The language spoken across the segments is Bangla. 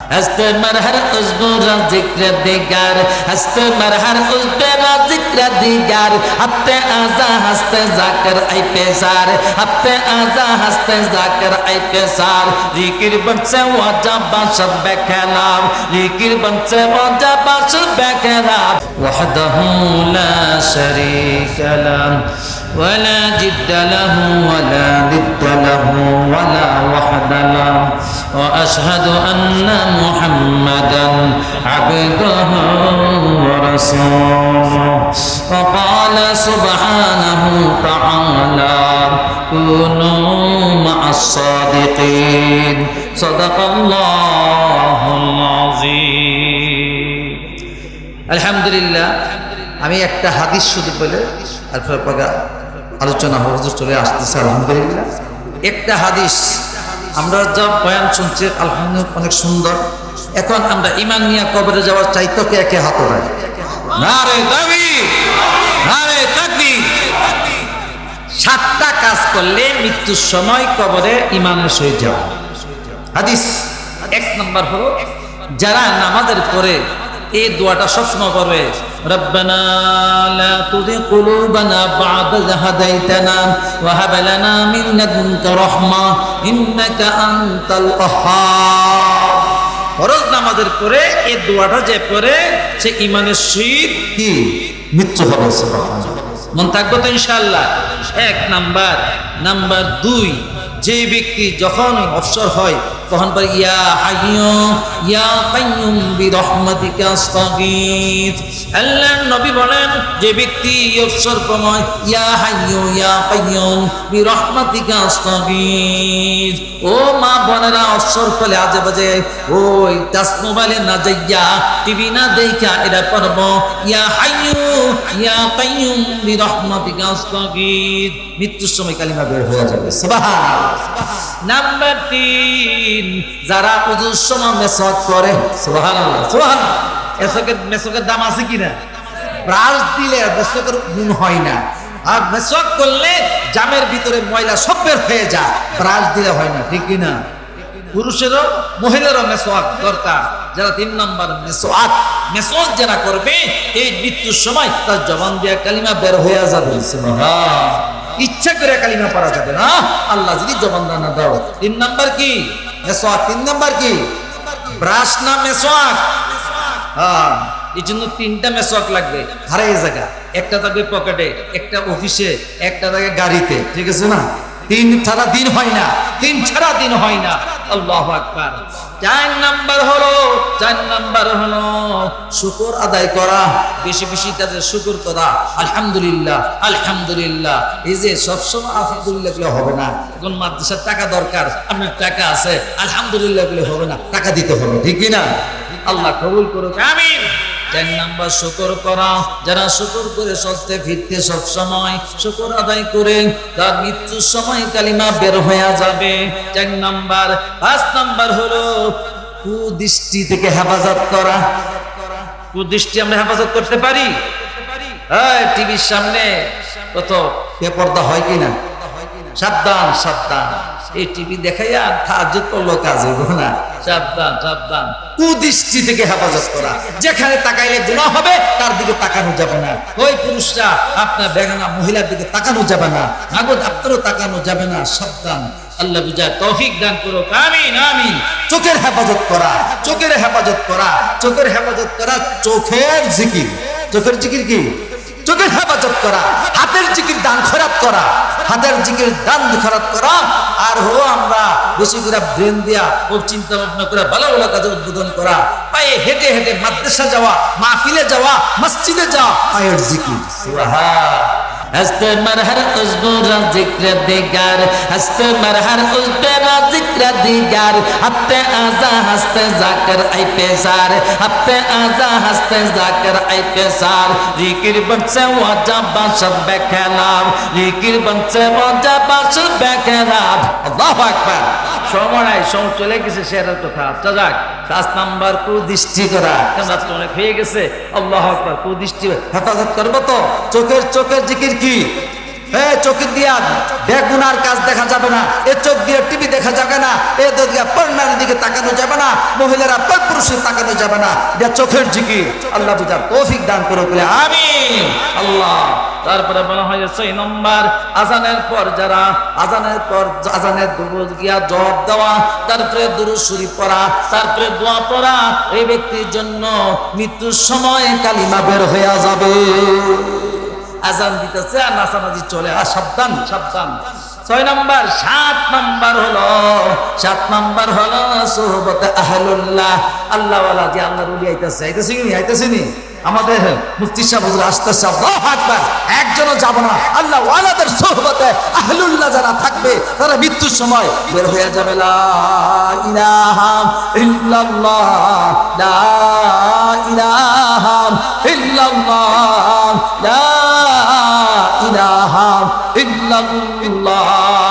हस्त मरहर उजबुरा ज़िक्र दिगार। हस्त मरहर बेरा ज़िक्र दिगार। हफ़्ते आजा हस्ते जाकर आई पेसार। हफ़्ते आजा हस्ते जाकर आई पेसार। जिकिर बनसे वाजा बाशर बेखलाम जिकिर बनसे वाजा बाशब बेखलाम وحده لا شريك له ولا جد له ولا ند له ولا وحد له. وأشهد أن محمدا عبده ورسوله. وقال سبحانه تعالى كونوا مع الصادقين صدق الله العظيم. আলহামদুলিল্লাহ আমি একটা হাদিস শুধু বলে তারপরে আলোচনা হজুর চলে আসতেছে আলহামদুলিল্লাহ। একটা হাদিস আমরা যা বয়ান শুনছি আলহামদুলিল্লাহ অনেক সুন্দর। এখন আমরা ইমান নিয়ে কবরে যাওয়ার চাইতো কে একে হাত সাতটা কাজ করলে মৃত্যুর সময় কবরে ইমানের সহিত যাওয়া। হাদিস এক নম্বর হলো যারা নামাজের পরে এই দোয়াটা সবসময় করবে ربنا لا تزغ قلوبنا بعد إذ هديتنا وهب لنا من لدنك رحمة إنك أنت الوهاب ফরজ নামাজের পরে এই দোয়াটা যে পড়ে সে ইমানের শীত কি মৃত্যু হবে মন থাকবে তো ইনশাআল্লাহ এক নাম্বার নাম্বার দুই যে ব্যক্তি যখন অবসর হয় তখন বলে, ইয়া হাইয়ু ইয়া কাইয়ুম বিরহমাতিকা আস্তাগীথ আল্লাহর নবী বলেন, যে ব্যক্তি অবসর সময় ইয়া হাইয়ু ইয়া কাইয়ুম বিরহমাতিকা আস্তাগীথ ও মা বোনেরা, অবসর ফলে আজে বাজে ওই টাচ মোবাইলে না যাইয়া টিভি না দেখা এটা পড়ব, ইয়া হাইয়ু ইয়া কাইয়ুম বিরহমাতিকা আস্তাগীথ মৃত্যুর সময় কালিমা বের হয়ে যাবে। সুবহানাল্লাহ। নাম্বার তিন। যারা উজুর সময় মেসওয়াক করে। সুবহানাল্লাহ মেসকের দাম আছে কিনা ব্রাশ দিলে মেসকের গুণ হয় না। আর মেসওয়াক করলে জামের ভিতরে ময়লা সব বের হয়ে যায়। ব্রাশ দিলে হয় না, ঠিক কিনা? পুরুষেরও, মহিলারও মেসওয়াক দরকার। যারা তিন নম্বর মেসওয়াক মেসওয়াক যারা করবে, এই মৃত্যুর সময় তার জবান দিয়া কালিমা বের হয়ে যাবে। ইচ্ছা করে কালিমা পড়া যাবে না। আল্লাহ যদি জবান দানা দাও। তিন নাম্বার কি? মেসোয়াক তিন নাম্বার কি? ব্রাশ না মেসোয়াক? হ্যাঁ। এই জন্য তিনটা মেসোয়াক লাগবে। হারাই জায়গা। একটা থাকবে পকেটে একটা অফিসে একটা থাকে গাড়িতে। ঠিক আছে না? তিন ছাড়া দিন হয় না। তিন ছাড়া দিন হয় না। বেশি বেশি করা, আলহামদুলিল্লাহ আলহামদুলিল্লাহ। এই যে সবসময় হবে না কোন টাকা দরকার টাকা আছে হবে না, টাকা দিতে হবে, ঠিক কিনা? আল্লাহ কবুল করুক চার নাম্বার শুকর করা। যারা শুকর করে চলতে ফিরতে সব সময় শুকর আদায় করে, তার মৃত্যুর সময় কালিমা বের হয়ে যাবে। চার নাম্বার, পাঁচ নাম্বার হলো কুদৃষ্টি থেকে হেফাজত করা। কুদৃষ্টি আমরা হেফাজত করতে পারি? হ্যাঁ টিভির সামনে কত বেপর্দা হয় কিনা? সাবধান সাবধান। এই টিভি দেখাইয়া সাহায্য করল কাজে না? সাবধান সাবধান। কুদৃষ্টি থেকে হেফাজত করা। যেখানে তাকাইলে গুণা হবে, তার দিকে তাকানো যাবে না। ওই পুরুষরা আপনার বেগানা মহিলার দিকে তাকানো যাবে না। নাগদ আপনারও তাকানো যাবে না। সাবধান। আল্লাহ বুঝা তৌফিক দান করো আমিন আমিন। চোখের হেফাজত করা। চোখের হেফাজত করা। চোখের হেফাজত করা চোখের জিকির। চোখের জিকির কি? চোখের হেফাজত করা। হাতের জিকির দান খরাত করা। হাতের জিকির দান খরাত করা। হো আমরা বেশি করে ব্রেন দেওয়া ও চিন্তা ভাবনা করে ভালো ভালো কাজে উদ্বোধন করা, পায়ে হেঁটে হেঁটে মাদ্রাসা যাওয়া, মাহফিলে যাওয়া, মসজিদে যাওয়া, পায়ের জিকির। সুবহান। हस्ते उस बुरा ज़िक्र दिगार। हस्ते उस बेरा ज़िक्र दिगार। हफ़्ते आजा हस्ते जाकर आई पेसार। हफ़्ते आजा हस्ते जाकर आई पेसार। ज़िक्र बनसे वाजा बाशर बेखनाब ज़िक्र बनसे वाजा बाशर बेखनाब अल्लाह अकबर। চলে গেছে কথা। আচ্ছা করা। হয়ে গেছে। আল্লাহ করব তো? চোখের চোখের জিকির কি? চোখের দিয়া কাজ দেখা যাবে না। এ চোখ দিয়ে টিভি দেখা যাবে না। এ দিয়ে দিকে তাকানো যাবে না। মহিলারা পর পুরুষে তাকানো যাবে না। চোখের জিকির। আল্লাহ দান করে বলে, আমিন। আল্লাহ। তারপরে বলা হয় নম্বর, আজানের পর যারা, আজানের পর আজানের দুরুদ গিয়া জবাব দেওয়া, তারপরে দুরুদ শরীফ পড়া, তারপরে দোয়া পড়া, এই ব্যক্তির জন্য মৃত্যুর সময় কালিমা বের হয়ে যাবে। আজান দিতেছে আর নাচানাচি চলে। আর সাবধান সাবধান। ছয় নম্বর, সাত নম্বর হলো, সাত নম্বর হলো সোহবত আহলুল্লাহ। আল্লাহওয়ালা যে আল্লাহর উলি আইতেছে আইতেছে কি আইতেছে নি? আমাদের মুফতি সাহেব হুজুর আসতেছে, আল্লাহু আকবার। একজনও যাব না। আল্লাহ ওয়ালাদের সোহবতে আহলুল্লাহ যারা থাকবে, তারা মৃত্যুর সময় বের হয়ে যাবে। লা ইলাহা ইল্লাল্লাহ, লা ইলাহা ইল্লাল্লাহ, লা ইলাহা ইল্লাল্লাহ।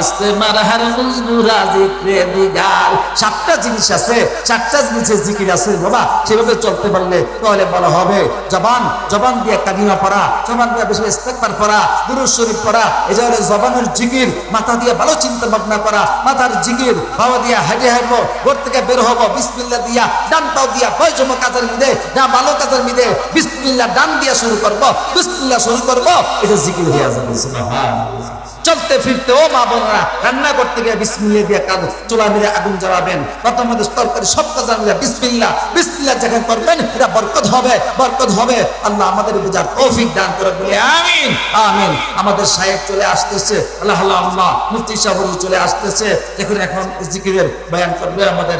আস্তে মারহার হুজুরা জিক্রে দিগার সাতটা জিনিস আছে, চারটা জিনিসের জিকির আছে, বাবা, সেভাবে চলতে পারলে তাহলে বলা হবে জবান জবান দিয়ে কালিমা পড়া, জবান দিয়ে বেশি ইস্তেকবার পড়া, দুরুদ শরীফ পড়া, এই যে জবানের জিকির, মাথা দিয়ে ভালো চিন্তা ভাবনা করা, মাথার জিকির বাবা দিয়া হাঁটে হাঁটবো, ঘর থেকে বের হব বিসমিল্লা দিয়া, ডান পাও দিয়া বয়জম কাজের মিদে না ভালো কাজের মিদে বিসমিল্লা ডান দিয়া শুরু করব বিসমিল্লা শুরু করব এটা জিকির হয়ে যাবে, সুবহানাল্লাহ। চলতে ফিরতে, ও মা বোনরা, রান্না করতে গিয়ে বিসমিল্লা দিয়ে কাজ চুলা মিলে আগুন জ্বালাবেন। প্রথমত তরকারি সব কাজ মিলে বিসমিল্লা বিসমিল্লা যখন করবেন, এটা বরকত হবে বরকত হবে। আল্লাহ আমাদের বুঝার তৌফিক দান করে বলে, আমিন আমিন। আমাদের সাহেব চলে আসতেছে, আল্লাহ আল্লাহ, মুফতি সাহেব চলে আসতেছে। দেখুন এখন জিকিরের বয়ান করবে আমাদের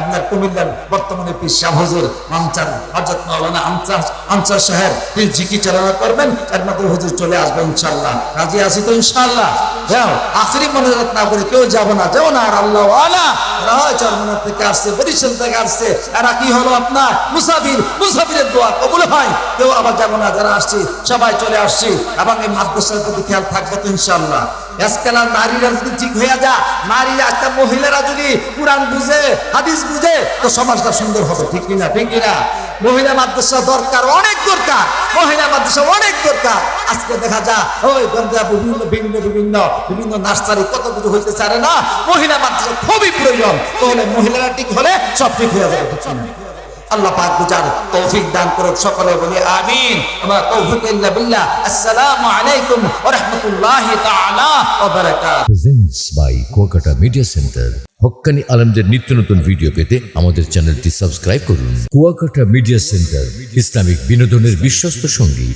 আপনার কুমিল্লার বর্তমানে পীর শাহ হুজুর আনসার হজরত মাওলানা আনসার আনসার সাহেব, তিনি জিকির চালনা করবেন এর মধ্যে হুজুর চলে আসবে ইনশাল্লাহ রাজি আছি তো ইনশাল্লাহ যাও, আখরি মনোরত না করে কেউ যাব না। যাও না আর আল্লাহ আলা থেকে আসছে আসছে। এরা কি হলো আপনার? দোয়া কেউ আবার যাব না, যারা আসছি, সবাই চলে আসছি। এবং এই মাদ্রাসার প্রতি খেয়াল থাকবে তো ইনশাল্লাহ আজকাল নারীরা যদি ঠিক হয়ে যা নারীরা একটা মহিলারা যদি কোরআন বুঝে, হাদিস বুঝে, তো সমাজটা সুন্দর হবে, ঠিক কিনা ঠিক কিনা মহিলা মাদ্রাসা দরকার, অনেক দরকার, মহিলা মাদ্রাসা অনেক দরকার আজকে দেখা যা ওই বিভিন্ন বিভিন্ন বিভিন্ন বিভিন্ন নার্সারি কত কিছু হইতে চারে না, মহিলা মাদ্রাসা খুবই প্রয়োজন, তাহলে মহিলারা ঠিক হলে সব ঠিক হয়ে যাবে? আল্লাহ পাক বুঝার তৌফিক দান করুক সকলে বলি আমিন। আমার তৌফিক ইল্লা বিল্লাহ। আসসালামু আলাইকুম ওয়া রাহমাতুল্লাহি তাআলা ওয়া বারাকাতুহু। Presents by Kolkata media center হক্কানি আলমদের নিত্য নতুন ভিডিও পেতে আমাদের চ্যানেলটি সাবস্ক্রাইব করুন। কুয়াকাটা মিডিয়া সেন্টার ইসলামিক বিনোদনের বিশ্বস্ত সঙ্গী।